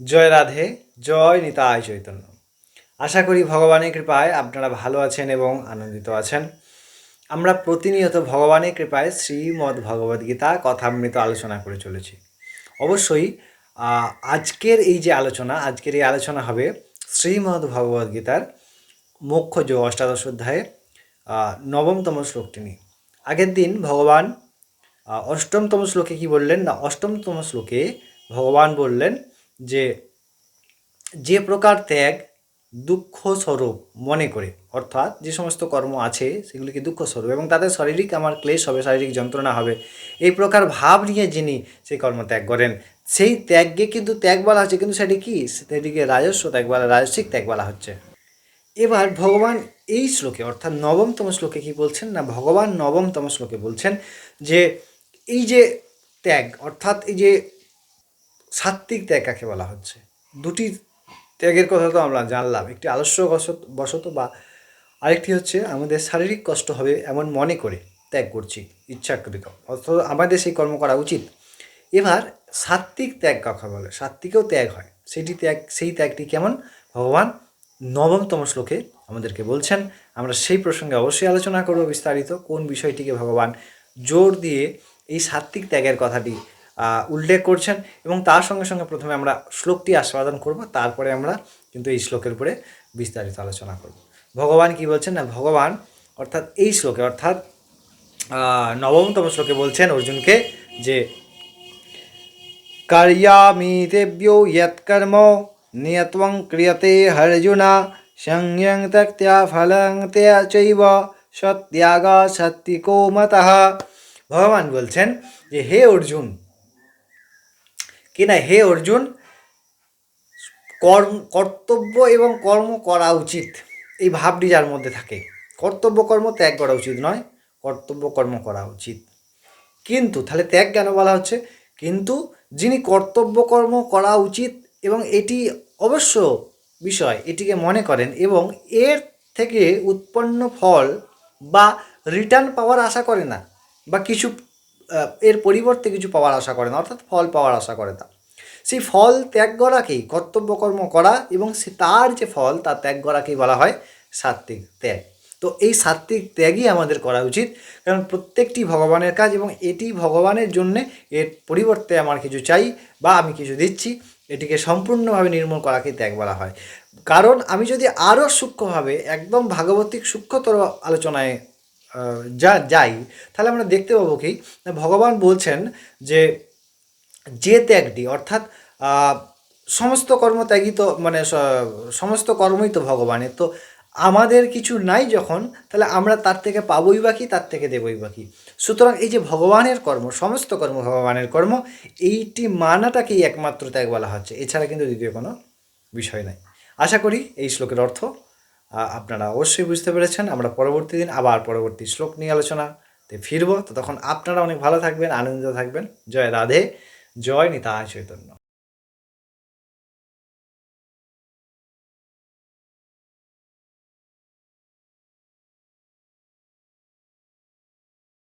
জয় রাধে, জয় নিতাই চৈতন্য। আশা করি ভগবানের কৃপায় আপনারা ভালো আছেন এবং আনন্দিত আছেন। আমরা প্রতিনিয়ত ভগবানের কৃপায় শ্রীমদ্ ভগবদ্গীতা কথামৃত আলোচনা করে চলেছি। অবশ্যই আজকের এই যে আলোচনা, আজকের এই আলোচনা হবে শ্রীমদ্ ভগবদ্গীতার মুখ্য যে অষ্টাদশ অধ্যায়ে নবমতম শ্লোকটি নিয়ে। আগের দিন ভগবান অষ্টমতম শ্লোকে কি বললেন না, অষ্টমতম শ্লোকে ভগবান বললেন যে যে প্রকার ত্যাগ দুঃখ স্বরূপ মনে করে, অর্থাৎ যে সমস্ত কর্ম আছে সেগুলিকে দুঃখ স্বরূপ এবং তাদের শারীরিক আমার ক্লেশ হবে, শারীরিক যন্ত্রণা হবে, এই প্রকার ভাব নিয়ে যিনি সেই কর্ম ত্যাগ করেন, সেই ত্যাগকে কিন্তু ত্যাগ বলা হচ্ছে, কিন্তু সেটি কি? সেটিকে রাজস্ব ত্যাগ বলা রাজস্বিক ত্যাগ বলা হচ্ছে। এবার ভগবান এই শ্লোকে, অর্থাৎ নবমতম শ্লোকে কি বলছেন না, ভগবান নবমতম শ্লোকে বলছেন যে এই যে ত্যাগ, অর্থাৎ এই যে সাত্ত্বিক ত্যাগ কাকে বলা হচ্ছে? দুটি ত্যাগের কথা তো আমরা জানলাম। একটি আলস্য বশত বা আরেকটি হচ্ছে, আমাদের শারীরিক কষ্ট হবে এমন মনে করে ত্যাগ করছি ইচ্ছাকৃত অর্থাৎ আমাদের সেই কর্ম করা উচিত। এবার সাত্ত্বিক ত্যাগ কাকে বলে? সাত্ত্বিকেও ত্যাগ হয়। সেটি ত্যাগ সেই ত্যাগটি কেমন? ভগবান নবমতম শ্লোকে আমাদেরকে বলছেন। আমরা সেই প্রসঙ্গে অবশ্যই আলোচনা করব বিস্তারিত, কোন বিষয়টিকে ভগবান জোর দিয়ে এই সাত্ত্বিক ত্যাগের কথাটি উল্লেখ করছেন এবং তার সঙ্গে সঙ্গে প্রথমে আমরা শ্লোকটি আস্বাদন করব, তারপরে আমরা কিন্তু এই শ্লোকের উপরে বিস্তারিত আলোচনা করব। ভগবান কি বলছেন না? ভগবান অর্থাৎ এই শ্লোকে, অর্থাৎ নবমতম শ্লোকে বলছেন অর্জুনকে যে, কার্যামি দেব্যো ইয়ৎকর্ম নিয়ত্বং ক্রিয়তে হরজুনা, সংযং ত্যক্ত্যা ফলং ত্যা চৈব সত্যাগা সত্যিকো মতঃ। ভগবান বলছেন যে, হে অর্জুন কি না, হে অর্জুন, কর্ম, কর্তব্য এবং কর্ম করা উচিত। এই ভাবটি যার মধ্যে থাকে। কর্তব্য, কর্ম ত্যাগ করা উচিত নয়, কর্তব্য, কর্ম করা উচিত। কিন্তু, তাহলে ত্যাগ কেন বলা হচ্ছে? কিন্তু যিনি কর্তব্য, কর্ম করা উচিত এবং এটি অবশ্য বিষয়, এটিকে মনে করেন এবং এর থেকে উৎপন্ন ফল বা রিটার্ন পাওয়ার আশা করে না, বা কিছু এর পরিবর্তে কিছু পাওয়ার আশা করে না, অর্থাৎ ফল পাওয়ার আশা করে না। সেই ফল ত্যাগ করাকেই, কর্তব্য কর্ম করা এবং সে তার যে ফল তার ত্যাগ করাকেই বলা হয় সাত্ত্বিক ত্যাগ। তো এই সাত্ত্বিক ত্যাগই আমাদের করা উচিত, কারণ প্রত্যেকটি ভগবানের কাজ এবং এটি ভগবানের জন্যে এর পরিবর্তে আমার কিছু চাই বা আমি কিছু দিচ্ছি, এটিকে সম্পূর্ণভাবে নির্মূল করাকেই ত্যাগ বলা হয়। কারণ আমি যদি আরও সূক্ষ্মভাবে, একদম ভাগবতিক সূক্ষ্মতর আলোচনায় যা, যাই, তাহলে আমরা দেখতে পাবো কি, ভগবান বলছেন যে যে ত্যাগটি, অর্থাৎ সমস্ত কর্ম কর্মত্যাগই তো মানে সমস্ত কর্মই তো ভগবানের, তো আমাদের কিছু নাই যখন, তাহলে আমরা তার থেকে পাবই বাকি তার থেকে দেবই বাকি সুতরাং এই যে ভগবানের কর্ম, সমস্ত কর্ম ভগবানের কর্ম, এইটি মানাটাকেই একমাত্র ত্যাগ বলা হচ্ছে। এছাড়া কিন্তু দ্বিতীয় কোনো বিষয় নাই। আশা করি এই শ্লোকের অর্থ আপনারা অবশ্যই বুঝতে পেরেছেন। আমরা পরবর্তী দিন আবার পরবর্তী শ্লোক নিয়ে আলোচনাতে ফিরবো। তো তখন আপনারা অনেক ভালো থাকবেন, আনন্দিত থাকবেন। জয় রাধে, জয় নিতা চৈতন্য।